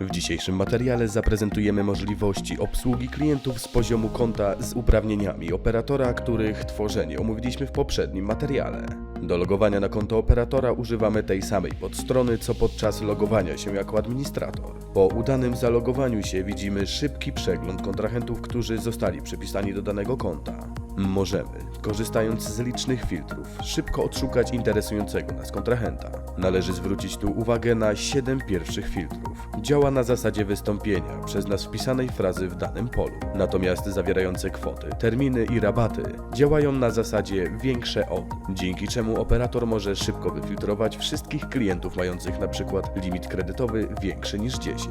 W dzisiejszym materiale zaprezentujemy możliwości obsługi klientów z poziomu konta z uprawnieniami operatora, których tworzenie omówiliśmy w poprzednim materiale. Do logowania na konto operatora używamy tej samej podstrony, co podczas logowania się jako administrator. Po udanym zalogowaniu się widzimy szybki przegląd kontrahentów, którzy zostali przypisani do danego konta. Możemy, korzystając z licznych filtrów, szybko odszukać interesującego nas kontrahenta. Należy zwrócić tu uwagę na 7 pierwszych filtrów. Działa na zasadzie wystąpienia przez nas wpisanej frazy w danym polu. Natomiast zawierające kwoty, terminy i rabaty działają na zasadzie większe od, dzięki czemu operator może szybko wyfiltrować wszystkich klientów mających przykład limit kredytowy większy niż 10.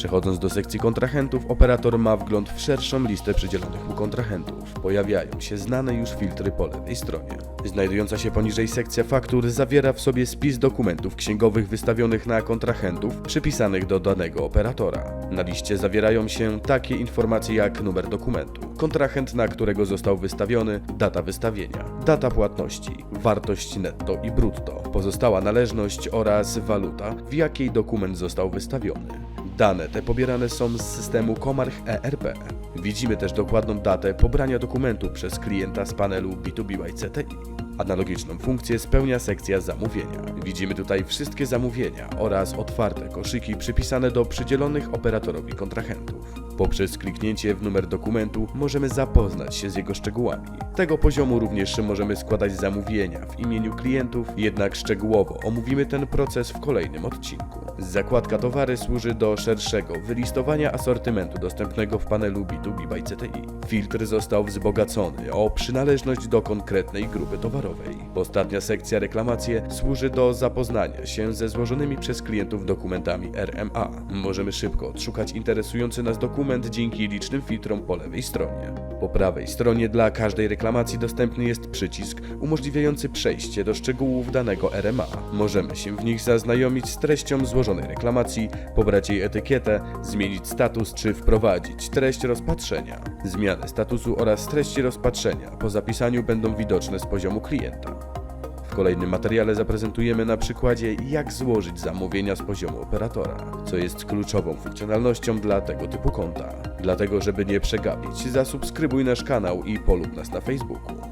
Przechodząc do sekcji kontrahentów, operator ma wgląd w szerszą listę przydzielonych mu kontrahentów. Pojawiają się znane już filtry po lewej stronie. Znajdująca się poniżej sekcja faktur zawiera w sobie spis dokumentów księgowych wystawionych na kontrahentów przypisanych do danego operatora. Na liście zawierają się takie informacje jak numer dokumentu, kontrahent, na którego został wystawiony, data wystawienia, data płatności, wartość netto i brutto, pozostała należność oraz waluta, w jakiej dokument został wystawiony. Dane te pobierane są z systemu Comarch ERP. Widzimy też dokładną datę pobrania dokumentu przez klienta z panelu B2B YCTI. Analogiczną funkcję spełnia sekcja zamówienia. Widzimy tutaj wszystkie zamówienia oraz otwarte koszyki przypisane do przydzielonych operatorowi kontrahentów. Poprzez kliknięcie w numer dokumentu możemy zapoznać się z jego szczegółami. Tego poziomu również możemy składać zamówienia w imieniu klientów, jednak szczegółowo omówimy ten proces w kolejnym odcinku. Zakładka towary służy do szerszego wylistowania asortymentu dostępnego w panelu B2B by CTI. Filtr został wzbogacony o przynależność do konkretnej grupy towarowej. Ostatnia sekcja reklamacje służy do zapoznania się ze złożonymi przez klientów dokumentami RMA. Możemy szybko odszukać interesujący nas dokument dzięki licznym filtrom po lewej stronie. Po prawej stronie dla każdej reklamacji dostępny jest przycisk umożliwiający przejście do szczegółów danego RMA. Możemy się w nich zaznajomić z treścią złożonej reklamacji, pobrać jej etykietę, zmienić status czy wprowadzić treść rozpatrzenia. Zmiany statusu oraz treści rozpatrzenia po zapisaniu będą widoczne z poziomu klienta. W kolejnym materiale zaprezentujemy na przykładzie, jak złożyć zamówienia z poziomu operatora, co jest kluczową funkcjonalnością dla tego typu konta. Dlatego, żeby nie przegapić, zasubskrybuj nasz kanał i polub nas na Facebooku.